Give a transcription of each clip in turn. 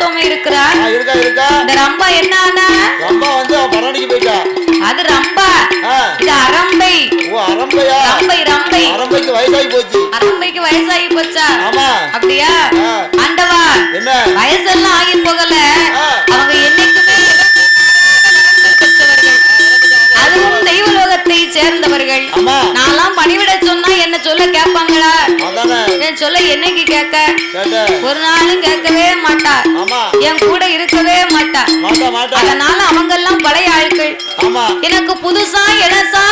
மூத்தவங்க இருக்கிறார் ஆ, இருக்கா இருக்கா? இந்த ரம்பா என்ன ஆனா அம்மா வந்து அவ பரணிக்கு போயிட்டா. அது ரம்பா. இது அரம்பை. ஓ அரம்பையா? ரம்பை ரம்பை. அரம்பைக்கு வயசாகி போச்சு. அரம்பைக்கு வயசாகி போச்சா? ஆமா. அப்படியா. ஆண்டவா என்ன? வயசெல்லாம் ஆகி போகல. அவங்க என்னைக்குமே அதுவும் தெய்வலோகத்தை சேர்ந்தவர்கள். நான்லாம் பணிவிட சொல்ல என்னைக்கு கேட்க? ஒரு நாளும் கேட்கவே மாட்டா. என் கூட இருக்கவே மாட்டா. அதனால அவங்க எல்லாம் பழைய ஆட்கள். எனக்கு புதுசா இளசா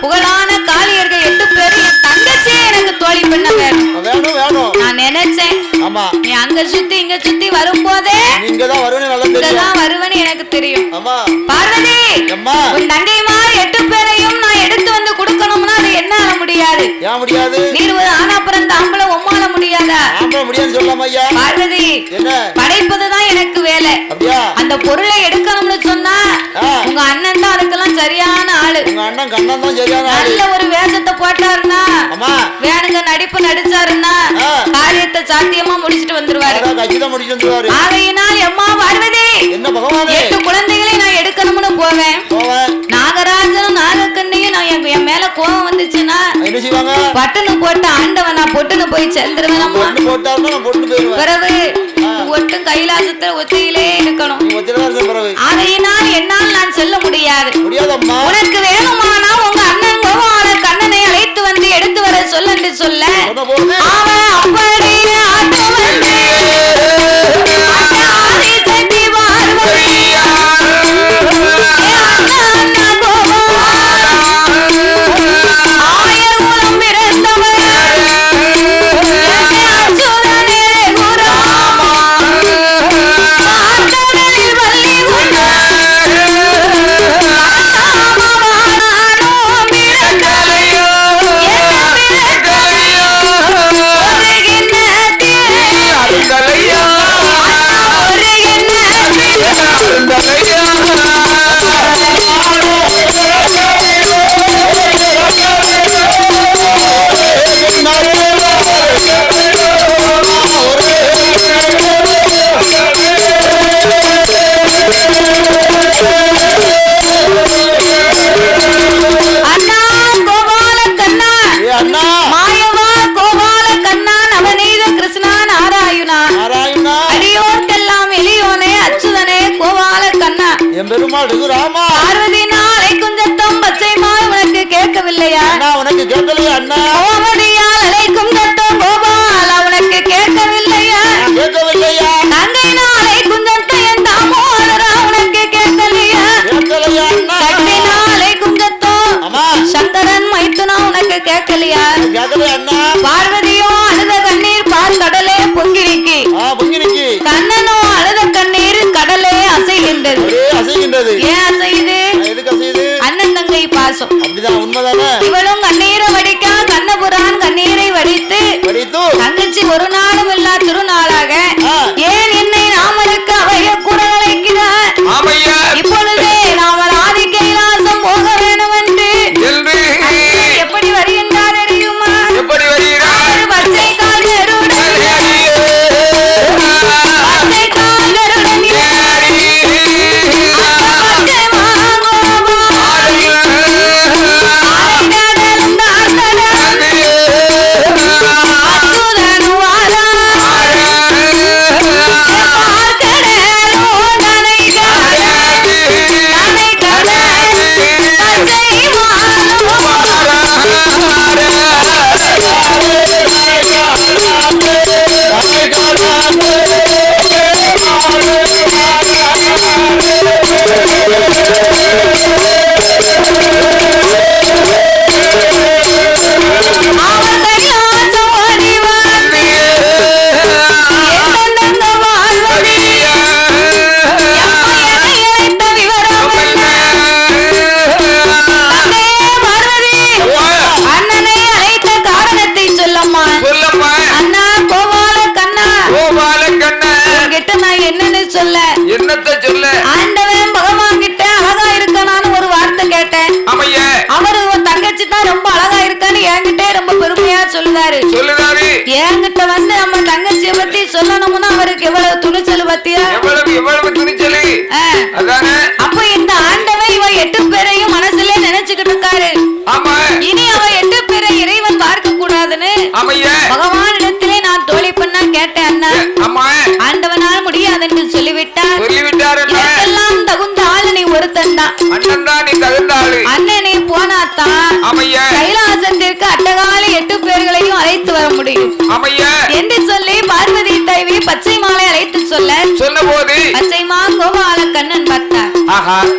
புகழான காளியர்கள் எட்டு பேரு என் தங்கச்சியே எனக்கு தோழி பண்ண வேணும். நான் நினைச்சேன். ஆமா. நீ அங்க சுத்தி இங்க சுத்தி வரும்போதே இங்கதான் வருவேன்னு எனக்கு தெரியும். பார்வதி உன் தங்கைமார் எட்டு பேரையும் நான் எடுத்து வந்து கொடுக்கணும்னா அது என்னால முடியாது. முடியாது? என்ன? படைப்பதுதான் எனக்கு வேலை. அந்த பொருளை எடுக்கணும்னு சொன்னா உங்க அண்ணன் தான் அதுக்கெல்லாம் சரியான ஆளு. நல்ல ஒரு வேஷத்தை போட்டாருன்னா வேணுங்க நடிப்பு நடிச்சாருன்னா. காரியத்தை சாத்தியமா முடிச்சிட்டு வந்துருவாரு. ஆகையினால் எம்மா பகவானே? எட்டு குழந்தைகளை நான் எடுக்கணும்னு போவேன். கோவம் வந்துச்சுன்னா என்ன செய்வாங்க? போட்டு ஆண்டவன் நான் பொட்டுன்னு போய் போயிருவேன் பிறகு ஒட்டும் கைலாசத்துல ஒத்தையிலே இருக்கணும். ஆகையினால் என்னால் நான் செல்ல முடியாது. உனக்கு வேணுமானா உங்க அண்ணன் கோபால கண்ணனை அழைத்து வந்து எடுத்து வர சொல்லு. சொல்ல ரகுராமா பார்வதி நாளை குஞ்சத்தம் பச்சை மாய் உனக்கு கேட்கவில்லையா? அண்ணா உனக்கு கேட்கலையா அண்ணா? கோமதியால் அழைக்கும் தத்தம் கோபால உனக்கு கேட்கவில்லையா? நான் கேட்கவில்லையா? தங்கை நாளை குஞ்சத்தம் என் தாமோதரா உனக்கு கேட்கலையா? கேட்கலையா அண்ணா? சக்தி நாளை குஞ்சத்தம் அம்மா. சங்கரன் மைத்துனா உனக்கு கேட்கலையா? கேட்கலையா அண்ணா? பார்வதியோ அழுத கண்ணீர் பால் கடலே பொங்கிரிக்கு பொங்கிருக்கு பாசம் அப்படிதான் உண்மைதானே? இவளும் கண்ணீரை வடிக்கா கண்ணபுரான் கண்ணீரை வடித்து தங்கச்சி ஒரு எனக்கெல்லாம் தகுந்த ஆளு நீ ஒருத்தன் தான் அண்ணன் தான் நீ தகுந்த ஆளு. அண்ணனே போனாத்தான் ஆமைய கைலாசத்திற்கு அட்டகால எட்டு பேர்களையும் அழைத்து வர முடியும். ஆமைய என்று சொல்லி பார்வதி தேவி பச்சை மாலை அழைத்து சொல்ல சொன்ன போது பச்சைமா கோபால கண்ணன் ஆஹா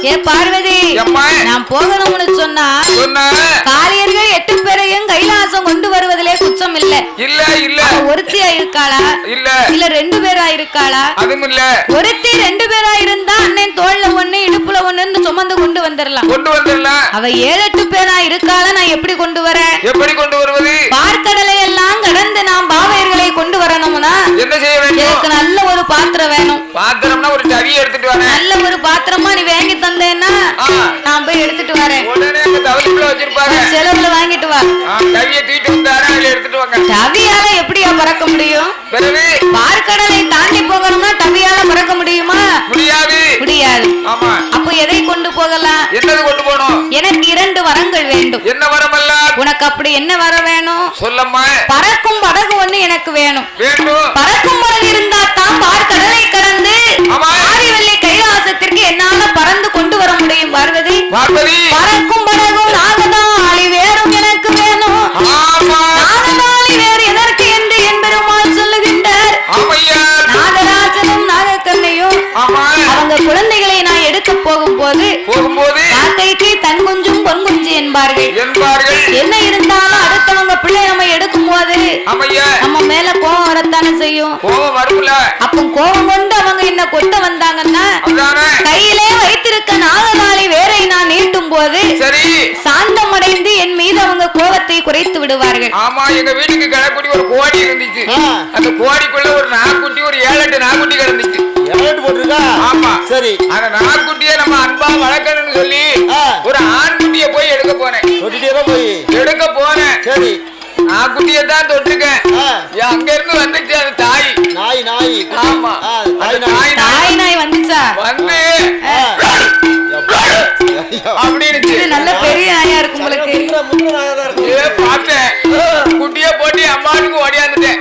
ஏ பார்வதி எம்மா நான் போகணும்னு சொன்னா சொன்ன. காளியர்கள் எட்டு பேரையும் கைலாசம் கொண்டு வருவதிலே குற்றம் இல்ல. இல்ல இல்ல. ஒருத்தியா இருக்காளா? இல்ல. இல்ல ரெண்டு பேரா இருக்காளா? அதுவும் இல்ல. ஒருத்தி ரெண்டு பேரா இருந்தா அண்ணன் தோல்ல ஒண்ணு இடுப்புல ஒண்ணுன்னு சுமந்து கொண்டு வந்துடலாம் கொண்டு வந்துடலாம் அவ ஏழு எட்டு பேரா இருக்காளா? நான் எப்படி கொண்டு வரேன்? எப்படி கொண்டு வருவது? பார்க்கடலை எல்லாம் கடந்து நாம் என்ன செய்ய வேண்டும்? எனக்கு நல்ல ஒரு பாத்திரம் வேணும். பாத்திரம்னா ஒரு சவியை எடுத்துட்டு வரேன். நல்ல ஒரு பாத்திரமா நீ வாங்கி தந்தேன்னா. நான் போய் எடுத்துட்டு வரேன். உடனே தவளைக்குள்ள வச்சிருப்பாங்க. செலவுல வாங்கிட்டு வா. ஆ, கவியை தூக்கிட்டு வந்தாரு எடுத்துட்டு வாங்க. தவியால எப்படியா பறக்க முடியும்? பார்க்கடலை தாண்டி போகணும்னா தவியால பறக்க முடியுமா? முடியாது. முடியாது. ஆமா. அப்போ எதை கொண்டு போகலாம்? என்னது கொண்டு போகணும்? எனக்கு இரண்டு வரங்கள் வேண்டும். என்ன வரமல்ல? உனக்கு அப்படி என்ன வர வேணும்? சொல்லம்மா. பறக்கும் படகு ஒண்ணு எனக்கு வேணும். பறக்கும் படகு இருந்தா தான் பார்க்கடலை கடந்து. ஆரிவள்ளி கைலாசத்திற்கு என்னால பறந்து கொண்டு வர முடியும் பார்வதி. பறக்கும் படகும் நாகதாளி வேறும் எனக்கு வேணும். நாகதாளி வேறு எதற்கு என்று என் பெருமாள் சொல்லுகின்றார். நாகராஜனும் நாகக்கண்ணையும் ஆமா. அவங்க குழந்தைகளை நான் எடுக்க போகும்போது போகும்போது. தன் குஞ்சும் குஞ்சு என்பார்கள் என்ன இருந்தாலும் அடுத்தவங்க பிள்ளை நம்ம எடுக்கும் போது நம்ம மேல கோபம் வரத்தானே செய்யும்? கோவம் வரும்ல அப்போ கோபம் கொண்டு அவங்க என்ன கொத்த வந்தாங்கன்னா கையிலே வைத்திருக்க நாகநாளை வேரை நான் நீட்டும் போது சரி. சாந்தமடைந்து என் மீது அவங்க கோபத்தை குறைத்து விடுவார்கள். ஆமா எங்க வீட்டுக்கு கிடக்குடி ஒரு கோடி இருந்துச்சு. அந்த கோடிக்குள்ள ஒரு நாக்குட்டி ஒரு ஏழு எட்டு நாக்குட்டி கிடந்துச்சு. எவ்வளவு போட்டிருக்கா? ஆமா. சரி. அந்த நாக்குட்டியை நம்ம அன்பா வளர்க்கணும்னு சொல்லி. ஒரு ஆண்குட்டியை போய் எடுக்க போனேன். தொட்டுட்டே போய். எடுக்க போனேன். சரி. தான் தொட்டிருக்கேன். அங்க இருந்து வந்துச்சு அந்த தாய். நாய் நாய். ஆமா. வந்துச்சா? வந்து. நல்ல பெரிய நாயா இருக்கும் உங்களுக்கு. பார்த்தேன். குட்டிய போட்டு அம்மாவுக்கு ஓடியாந்துட்டேன்.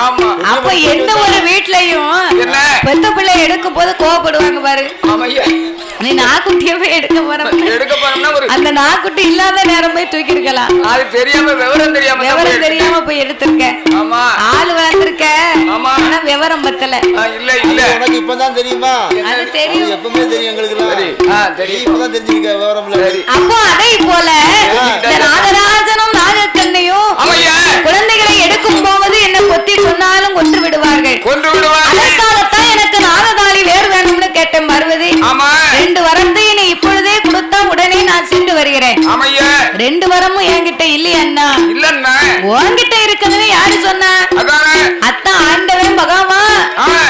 ஆமா. அப்ப எந்த ஒரு வீட்லயும் என்ன? பெத்த பிள்ளை எடுக்கும் போது கோவப்படுவாங்க பாரு. நீ நாக்குட்டிய போய் எடுக்க போற எடுக்க அந்த நாக்குட்டி இல்லாத நேரம் போய் தூக்கி இருக்கலாம் அது தெரியாம விவரம் தெரியாம விவரம். தெரியாம போய் எடுத்திருக்க. ஆமா. ஆள் வளர்ந்திருக்க. ஆமா. ஆனா விவரம் பத்தல. இல்ல இல்ல. உனக்கு இப்பதான் தெரியுமா? அது தெரியும். எப்பவுமே தெரியும் எங்களுக்கு சரி. ஆ நீ தெரியும். இப்பதான் தெரிஞ்சிருக்க விவரம்ல சரி. அப்போ அதை போல இந்த நாகராஜனும் நாகக்கண்ணையும் குழந்தைகளை எடுக்கும் போது என்ன கொத்தி சொன்னாலும் கொன்று விடுவார்கள். கொன்று விடுவாங்க அதற்காகத்தான் எனக்கு நாகதாளி வேறு வேணும்னு கேட்டேன் பார்வதி ஆமா ரெண்டு வரத்தை நீ இப்பொழுதே கொடுத்தா உடனே நான் சென்று வருகிறேன். ரெண்டு வரமும் என்கிட்ட இல்லையண்ணா உன்கிட்ட இருக்குதுன்னு யாரு சொன்னா? அத்தான் ஆண்டவன் பகவான்.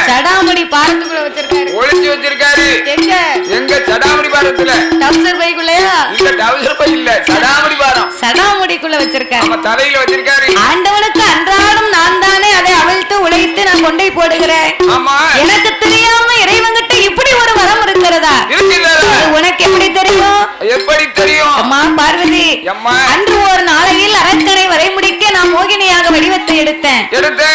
சடாமணி பாரத்துக்குள்ள வச்சிருக்காரு. ஒளிச்சு வச்சிருக்காரு. எங்க? எங்க சடாமணி பாரத்துல? டவுசர் பைக்குள்ளயா? இல்ல டவுசர் பை இல்ல. சடாமணி பாரம். சடாமுடிக்குள்ள வச்சிருக்காரு. நம்ம தலையில வச்சிருக்காரு. ஆண்டவனுக்கு அன்றாடம் நான் தானே அதை அவிழ்த்து உழைத்து நான் கொண்டை போடுகிறேன். ஆமா. எனக்கு அன்று ஒரு நாளையில் அரக்கனை வரை முடிக்க நான் மோகினியாக வடிவத்தை எடுத்தேன்.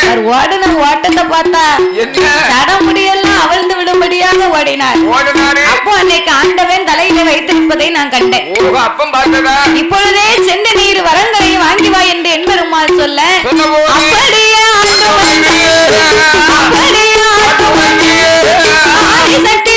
அவர் ஓடின ஓட்டத்தை பார்த்தா என்ன? சடமுடியெல்லாம் அவிழ்ந்து விடும்படியாக ஓடினார். அப்போ அன்னைக்கு ஆண்டவன் தலையில வைத்திருப்பதை நான் கண்டேன். இப்பொழுதே சென்று நீர் வரங்களை வாங்கி வா என்று என்பெருமாள் சொல்ல அப்படியே அப்படியே ஆண்டவன் ஆதிசக்தி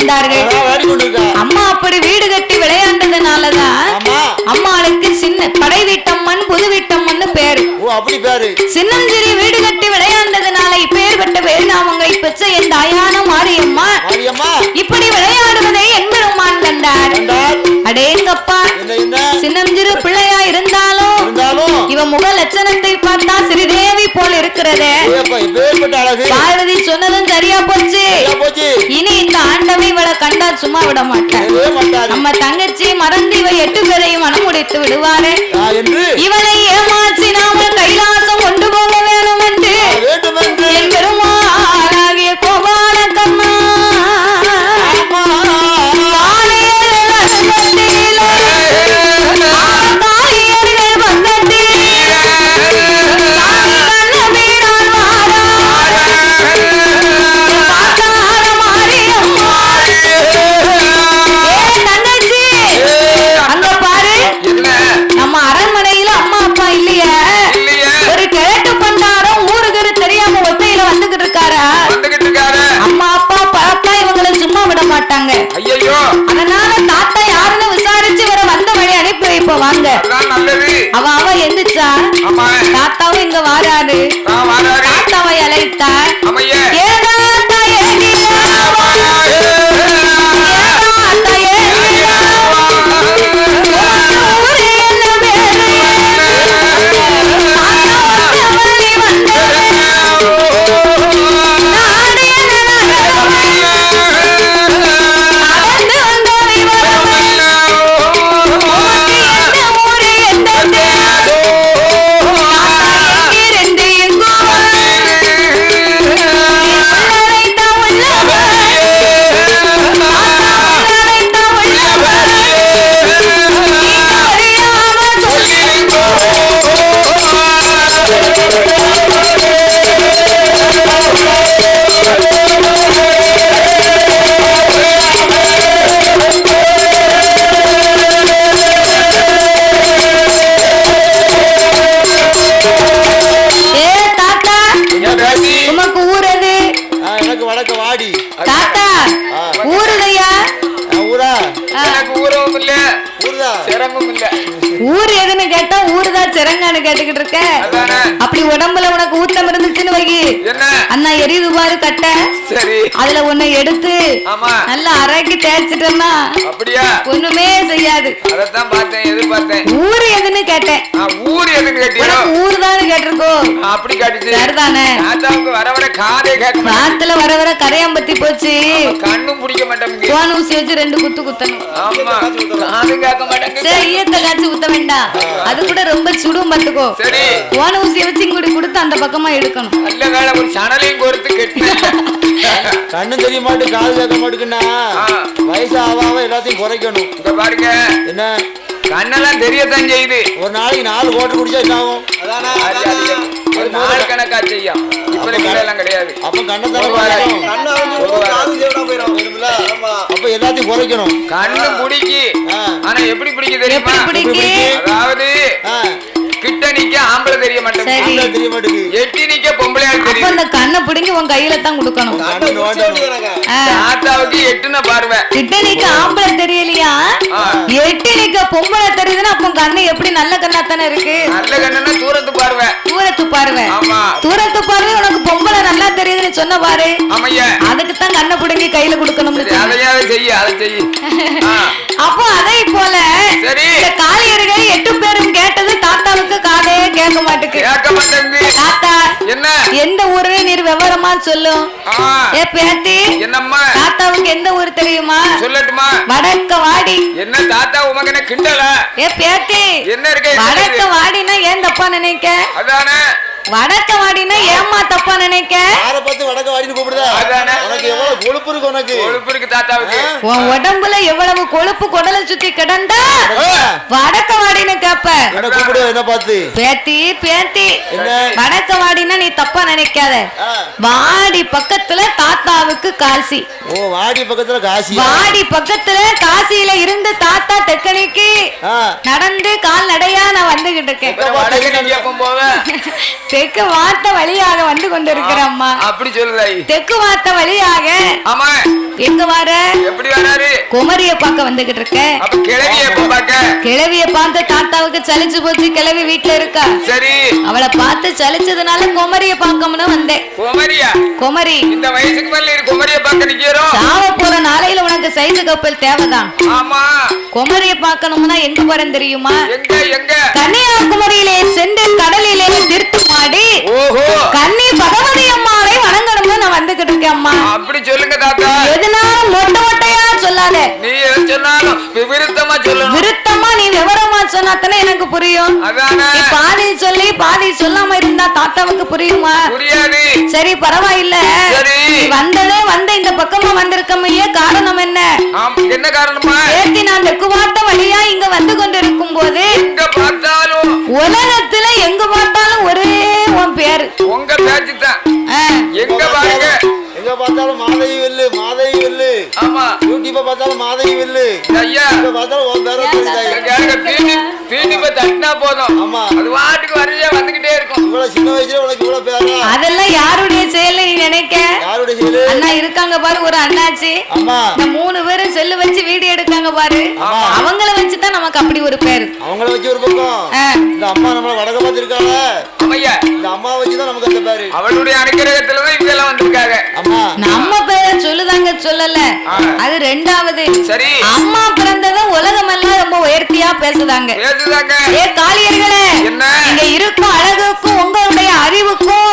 கொண்டார்கள் அம்மா அப்படி வீடு கட்டி விளையாண்டதுனாலதான் அம்மாளுக்கு சின்ன படை வீட்டம்மன் புது வீட்டம்மன் பேரு. சின்னஞ்சிறி வீடு கட்டி விளையாண்டதுனால இப்பேற்பட்ட பேர் நாமங்களை பெற்ற என் தாயான மாரியம்மா. இப்படி விளையாடுவதை என் பெருமான் கண்டார். அடே தப்பா சின்னஞ்சிறு பிள்ளையா இருந்தாலும் இவன் முக லட்சணத்தை பார்த்தா சிறிதே விட்டது பாரதி சொன்னதும் சரியா போச்சு. இனி இந்த ஆண்டவை இவளை கண்டா சும்மா விட மாட்டேன். நம்ம தங்கச்சி மறந்து இவ எட்டு பேரையும் மனம் முடித்து விடுவாரு இவளை ஏமாச்சி நாம கையிலான வருதா சிரமம் இல்ல. ஊர் எதுன்னு கேட்டா ஊருதான் சிறங்கான்னு கேட்டுக்கிட்டு இருக்க. அப்படி உடம்புல உனக்கு ஊத்தம் இருந்துச்சுன்னு வை என்ன? அண்ணா எரியுது பாரு கட்ட. அதுல ஒண்ணு எடுத்து நல்லா அரைக்கி தேய்ச்சிட்டோம்னா அப்படியா? ஒண்ணுமே செய்யாது. ஊர் எதுன்னு கேட்டேன். ஊர் எதுன்னு ஊர் தானே கேட்டிருக்கோ. அப்படி காட்டுச்சு. சரிதானே? வர வர காதே மாட்டேங்குது. காத்துல வர வர கரையாம்பத்தி போச்சு. கண்ணும் பிடிக்க மாட்டேங்குது. போன் ஊசி வச்சு ரெண்டு குத்து குத்தணும். ஆமா. காதும் கேட்க மாட்டேங்குது. ஈயத்தை காய்ச்சி ஊத்த வேண்டாம். அது கூட ரொம்ப சுடும் பார்த்துக்கோ. சரி. போன ஊசியை வச்சு இங்கூடி கொடுத்து அந்த பக்கமா எடுக்கணும். நல்ல வேலை ஒரு சணலையும் கோர்த்து கெட்டு. கண்ணும் தெரிய மாட்டு காது கேட்க மாட்டுக்குன்னா. வயசு ஆக எல்லாத்தையும் குறைக்கணும். இங்க பாருங்க. என்ன? கண்ணெல்லாம் தெரியத்தான் செய்யுது. ஒரு நாளைக்கு நாலு கோட்டை குடிச்சா என்ன ஆகும். ஒரு நாள் கணக்கா செய்யும். இப்ப எல்லாம் கிடையாது. அப்ப கண்ணை அப்ப எல்லாத்தையும் குறைக்கணும். கண்ணு பிடிக்கி. ஆனா எப்படி பிடிக்க? தெரியுமா அதாவது கிட்ட நிக்க ஆம்பளை தெரிய மாட்டேங்குது. தெரிய எட்டி நிக்க அந்த கண்ணை பிடுங்கி உன் கையில தான் கொடுக்கணும். தாத்தாவுக்கு எட்டுன பார்வை. கிட்ட நிக்க ஆம்பளை தெரியலையா. எட்டு நிக்க பொம்பளை தெரியுதுன்னா அப்ப கண்ணு எப்படி நல்ல கண்ணா தானே இருக்கு? நல்ல தூரத்து பார்வை. தூரத்து பார்வை. ஆமா. தூரத்து பார்வை உனக்கு பொம்பளை நல்லா தெரியுதுன்னு சொன்ன பாரு. அதுக்கு தான் கண்ணை பிடுங்கி கையில சொன்னேன். அதையாவது செய்ய அதை செய்ய அப்போ அதை போல சரி. கேட்க மாட்டேங்குது. என்ன? எந்த ஊரு? நீர் விவரமா சொல்லும் ஏ பேத்தி. என்னம்மா? தாத்தாவுக்கு எந்த ஊர் தெரியுமா? சொல்லட்டுமா? வடக்க வாடி. என்ன தாத்தா உமக்கு கிண்டல? ஏ பேத்தி. என்ன இருக்கு வடக்க வாடினா ஏன் தப்பா நினைக்க? அதானே. வடக்க வாடினா ஏமா தப்பா நினைக்க? யாரை பார்த்து வடக்க வாடின்னு கூப்பிடுதா. உனக்கு எவ்வளவு கொழுப்பு இருக்கு உனக்கு? கொழுப்பு இருக்கு தாத்தாவுக்கு. உன் உடம்புல எவ்வளவு கொழுப்பு குடலை சுத்தி கிடந்தா? வடக்க வாடின்னு கேப்ப. என்ன கூப்பிடு என்ன பார்த்து. பேத்தி பேத்தி. என்ன? வடக்க வாடினா நீ தப்பா நினைக்காத. வாடி பக்கத்துல தாத்தாவுக்கு காசி. ஓ வாடி பக்கத்துல காசி. வாடி பக்கத்துல காசியில இருந்து தாத்தா தெக்கணிக்கு ஆ, நடந்து கால்நடையா நான் வந்துகிட்டு இருக்கேன். தெற்கு வார்த்த வழியாக வந்து கொண்டிருக்கிறேன் அம்மா அப்படி சொல்லுதாய் தெற்கு வார்த்த வழியாக ஆமா. எங்க வர? எப்படி வராரு? குமரிய பார்க்க வந்துகிட்டு பாக்க கிழவிய பார்த்து தாத்தாவுக்கு சலிச்சு போச்சு. கிழவி வீட்டுல இருக்கா? சரி. அவளை பார்த்து சலிச்சதுனால குமரிய பார்க்கணும்னு வந்தேன். குமரியா? குமரி. இந்த வயசுக்கு மேல குமரிய பாக்க நிக்கிறோம் சாவ போற நாளையில உனக்கு சைஸ் கப்பல் தேவைதான். ஆமா. குமரிய பார்க்கணும்னா எங்க போறேன் தெரியுமா? எங்க எங்க? கன்னியாகுமரியிலே சென்று கடலிலே திருத்து ஓஹோ. கன்னி பகவதி அம்மாவை வணங்கணும்னு நான் வந்துகிட்டு இருக்கேன் அம்மா. அப்படி சொல்லுங்க தாத்தா. எதுனாலும் மொட்டை மொட்டையா சொல்லாத. நீ சொன்னாலும் விவரித்தமா சொல்லணும். விருத்தமா நீ விவரமா சொன்னாத்தானே எனக்கு புரியும். பாதி சொல்லி பாதி சொல்லாம இருந்தா தாத்தாவுக்கு புரியுமா? புரியாது. சரி பரவாயில்ல. நீ வந்ததே வந்து இந்த பக்கமா வந்திருக்கமையே காரணம் என்ன? ஆம் என்ன காரணமா ஏத்தி நான் தெக்குவார்த்த வழியா இங்க வந்து கொண்டிருக்கும் போது எங்க பார்த்தாலும். உலகத்துல எங்க பார்த்தாலும் ஒரே உன் பேரு. உங்க பேச்சு தான் எங்க பாருங்க எங்க பார்த்தாலும் மாதவி வெல்லு மாதவி ஆமா. யூடியூப்ப பார்த்தாலும் மாதவி வெல்லு. ஐயா. எங்க பார்த்தாலும் உன் பேரை தீனி தீனி போய் தட்டினா போதும். ஆமா. அது வாட்டுக்கு வரிசையா வந்துகிட்டே இருக்கும். இவ்வளவு சின்ன வயசுல உனக்கு இவ்வளவு பேரா? அதெல்லாம் யாருடைய செயல் நீ நினைக்க? யாருடைய செயலு? அண்ணா இருக்காங்க பாரு ஒரு அண்ணாச்சி. அம்மா இந்த மூணு பேரும் செல்லு வச்சு வீடியோ எடுக்காங்க பாரு. ஆமா. அவங்கள வச்சுதான் நமக்கு அப்படி ஒரு பேரு. அவங்கள வச்சு ஒரு பக்கம். இந்த அம்மா நம்மள வடக்க பார்த்திருக்காங்க ஐயா. இந்த அம்மா வச்சுதான் நமக்கு அந்த பேரு. அவளுடைய அனுக்கிரகத்துலதான் இவங்க எல்லாம் வந்திருக்காங்க. அம்மா நம்ம பேரை சொல்லுதாங்க சொல்லல. அது ரெண்டாவது. சரி. அம்மா பிறந்ததும் உலகமெல்லாம் ரொம்ப உயர்த்தியா பேசுதாங்க. ஏ காளியர்களே இங்க இருக்கும் அழகுக்கும் உங்களுடைய அறிவுக்கும்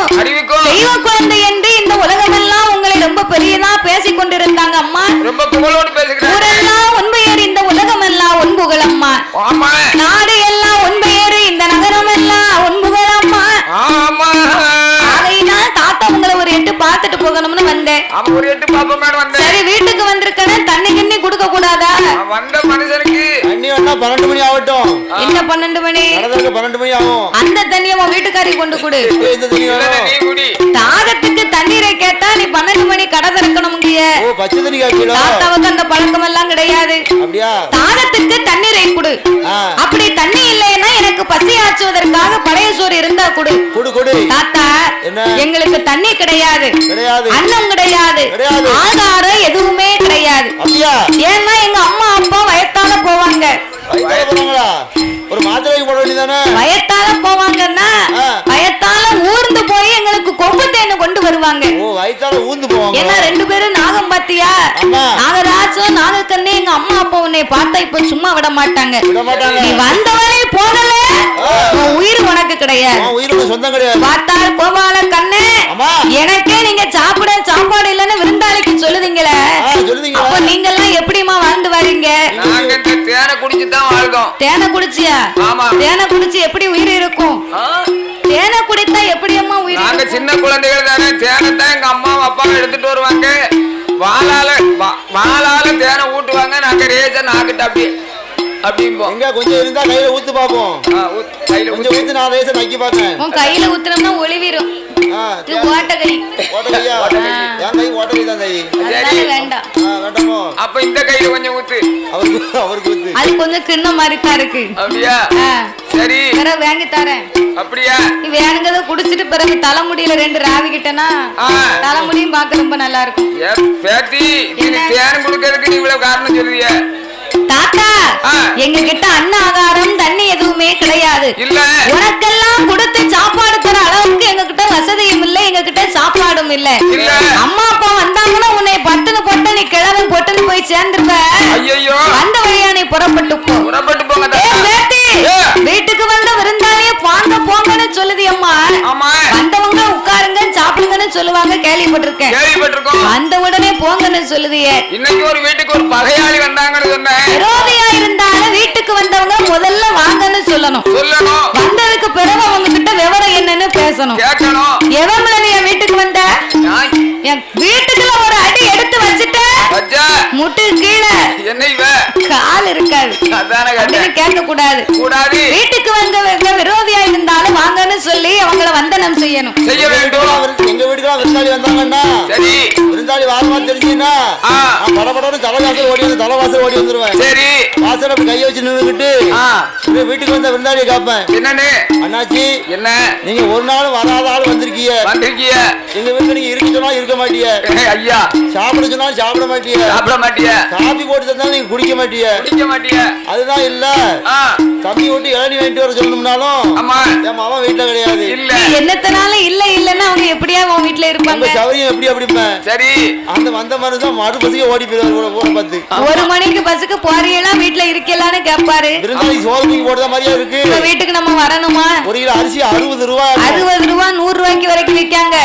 தெய்வ குழந்தை என்று இந்த உலகமெல்லாம் உங்களை ரொம்ப பெரியதா பேசிக் கொண்டிருந்தாங்க அம்மா. ரொம்ப புகழோடு பேசுகிறேன். ஊரெல்லாம் உண்மையர் இந்த உலகமெல்லாம் உன்புகள் அம்மா ஆமா. நாடு பார்த்துட்டு போகணும்னு வந்தேன். சரி வீட்டுக்கு வந்திருக்கேன்னு தண்ணி கிண்ணி கொடுக்க கூடாதா? வந்த மனுஷனுக்கு தண்ணி வேணா பன்னெண்டு மணி ஆகட்டும். என்ன பன்னெண்டு மணி? பன்னெண்டு மணி ஆகும். அந்த தண்ணியை உன் வீட்டுக்காரி கொண்டு கொடு. தாகத்துக்கு கேட்டா நீ பன்னெண்டு மணி கடை திறக்கணும்ங்கிய தாத்தாவுக்கு அந்த பழக்கம் எல்லாம் கிடையாது தாகத்துக்கு தண்ணீரை கொடு. அப்படி தண்ணி இல்லைன்னா எனக்கு பசி ஆச்சுவதற்காக பழைய சோறு இருந்தா கொடு. கொடு கொடு. தாத்தா? எங்களுக்கு தண்ணி கிடையாது. அன்னம் கிடையாது. ஆதாரம் எதுவுமே கிடையாது. அப்படியா? ஏன்னா எங்க அம்மா அப்பா வயத்தால போவாங்க. ஒரு மாத்திரை போட வேண்டியதானே வயத்தால போவாங்கன்னா. வயத்தால ஊர்ந்து போய் எங்களுக்கு கொம்பு தேனை கொண்டு வருவாங்க. ஓ வயிற்றால ஊந்து போவாங்க ஏன்னா ரெண்டு பேரும் நாகம் பாத்தியா. நாகராஜம் நாகக்கண்ணே எங்க அம்மா அப்பா உன்னை பார்த்தா இப்ப சும்மா விட மாட்டாங்க. நீ வந்தவனே போகல. உயிர் உனக்கு கிடையாது. உயிரோட சொந்தம் கிடையாது. பார்த்தால் கோபால கண்ணு. எனக்கே நீங்க சாப்பிட சாப்பாடு இல்லைன்னு விருந்தாளிக்கு சொல்லுதீங்களே. அப்ப நீங்க எல்லாம் எப்படிமா வாழ்ந்து வரீங்க? தேனை குடிச்சு தான் வாழ்ந்தோம். தேனை குடிச்சியா? ஆமா. தேனை குடிச்சு எப்படி உயிர் இருக்கும்? தேனை குடித்தா எப்படி அம்மா உயிர் நாங்க? சின்ன குழந்தைகள் தானே. தேனை தான் எங்க அம்மாவும் அப்பாவும் எடுத்துட்டு வருவாங்க. வாளால வா- வாளால தேனை ஊட்டுவாங்க. நாங்க ரேச நாக்கிட்ட அப்படி அப்படிம்போம் எங்க கொஞ்சம் இருந்தா கையில ஊத்து பாப்போம். ஆ, ஊத்- கையில கொஞ்சம் ஊத்தி. நான் லேசா நக்கி உன் கையில ஊத்துனோம்னா ஒளிவிரும். அப்ப இந்த கையில கொஞ்சம் ஊத்து. அவருக்கு அவருக்கு ஊத்து. அது கொஞ்சம் கிண்ண மாதிரி தான் இருக்கு. அப்படியா? சரி. பிறகு வாங்கி தரேன். அப்படியா? நீ வேணுங்கிறத குடிச்சிட்டு பிறகு தலைமுடியில ரெண்டு ராவி கிட்டனா. தலைமுடியும் பார்க்க ரொம்ப நல்லா இருக்கும். ஏ, பேத்தி தேன் கொடுக்கறதுக்கு நீ இவ்வளவு காரணம் சொல்லுவிய தாத்தா. எங்க கிட்ட அன்ன ஆகாரம் தண்ணி எதுவுமே கிடையாது. உனக்கெல்லாம் கொடுத்து சாப்பாடு தர அளவுக்கு எங்க கிட்ட வசதியும் இல்ல எங்க கிட்ட சாப்பாடும் இல்ல. அம்மா அப்பா வந்தாங்கன்னா உன்னை பட்டுன்னு போட்டு நீ கிழவு பொட்டுன்னு போய் சேர்ந்துருப்ப வந்த வழியா நீ புறப்பட்டு போ. வீட்டுக்கு வந்த விருந்தாளிய வாங்க போங்கன்னு சொல்லுது அம்மா. வந்தவங்க உட்காருங்க சாப்பிடுங்கன்னு சொல்லுவாங்க கேள்விப்பட்டிருக்கேன். வந்த உடனே போங்கன்னு சொல்லுதியே இன்னைக்கு ஒரு வீட்டுக்கு ஒரு பகையாளி வந்தாங்கன்னு சொன்னேன். விரோதியா இருந்தாலும் வீட்டுக்கு வந்தவங்க முதல்ல வாங்கன்னு சொல்லணும். சொல்லணும். வந்ததுக்கு பிறகு அவங்க கிட்ட விவரம் என்னன்னு பேசணும். கேட்கணும். எவன் நீ என் வீட்டுக்கு வந்த? நான். என் வீட்டுக்குள்ள ஒரு அடி எடுத்து வச்சுட்ட வச்சா. முட்டு கீழே. கால் இருக்காது. அதானே அப்படின்னு கேட்க கூடாது. வீட்டுக்கு வந்தவங்க விரோதியா இருந்தாலும் வாங்கன்னு சொல்லி அவங்கள வந்தனம் செய்யணும். செய்ய வேண்டும். எங்க வீட்டுக்கு விருந்தாளி வந்தாங்கன்னா சரி. விருந்தாளி வாரமா தெரிஞ்சுன்னா படபடன்னு தலைவாசல் ஓடி வந்து தலைவாசல் ஓடி வந்துருவேன். சரி. வாசல் கையை வச்சு நின்றுக்கிட்டு ஆ. வீட்டுக்கு வந்த விருந்தாளியை காப்பேன். என்னன்னு? அண்ணாச்சி என்ன? நீங்க ஒரு நாள் வராத ஆள் வந்திருக்கீங்க. வந்திருக்கிய எங்க வீட்டுல நீங்க இருக்க சொன்னா இருக்க மாட்டீங்க ஐயா. சாப்பிட சொன்னாலும் சாப்பிட மாட்டீங்க சாப்பிட மாட்டிய. காபி போட்டு தந்தாலும் நீங்க குடிக்க மாட்டீங்க குடிக்க மாட்டிய. அதுதான் இல்ல. தம்பி விட்டு இளநி வாங்கிட்டு வர சொல்லணும்னாலும் ஆமா. என் மாமா வீட்டுல கிடையாது. இல்ல. நீ என்னத்தனால இல்ல இல்லன்னா அவங்க எப்படியா உன் வீட்டுல இருப்பாங்க? சௌரியம் எப்படி அப்படிப்பேன்? சரி. அந்த வந்த மாதிரி தான் மறு பசிக்க ஓடி போயிருவாரு ஊரை பார்த்து. ஒரு மணிக்கு பஸ்ஸுக்கு போறீங்களா வீட்டுல இருக்கலான்னு கேட்பாரு விருந்தாளி சோதனைக்கு போடுற மாதிரியா இருக்கு? உங்க வீட்டுக்கு நம்ம வரணுமா? ஒரு கிலோ அரிசி அறுபது ரூபா அறுபது ரூபா நூறு ரூபாய்க்கு வரைக்கும் விற்காங்க.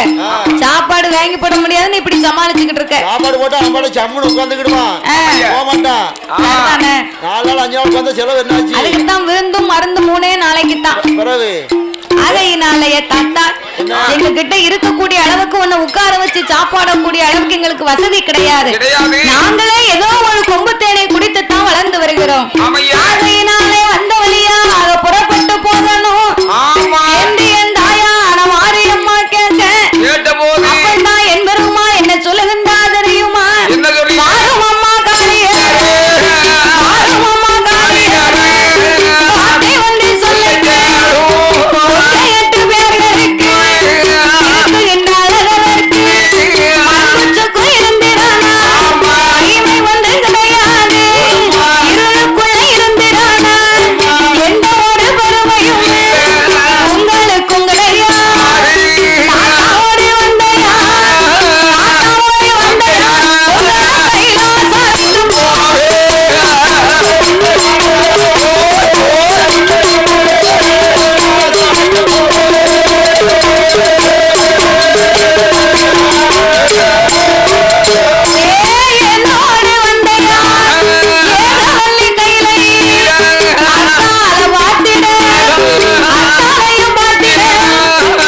சாப்பாடு வாங்கி போட முடியாதுன்னு இப்படி சமாளிச்சுக்கிட்டு இருக்க. சாப்பாடு போட்டா நம்மள சம்முன்னு உட்காந்துக்கிடுவான். போக மாட்டான்? நாலு நாள் அஞ்சு நாள் உட்காந்த செலவு என்னாச்சு? அதுக்கு தான் விருந்தும் மருந்து மூணே நாளைக்கு தான் பிறகு ஆகையினாலய தாத்தா எங்க கிட்ட இருக்கக்கூடிய அளவுக்கு உன்னை உட்கார வச்சு சாப்பாடக்கூடிய அளவுக்கு எங்களுக்கு வசதி கிடையாது. நாங்களே ஏதோ ஒரு கொம்பு தேனை குடித்து தான் வளர்ந்து வருகிறோம். ஆமா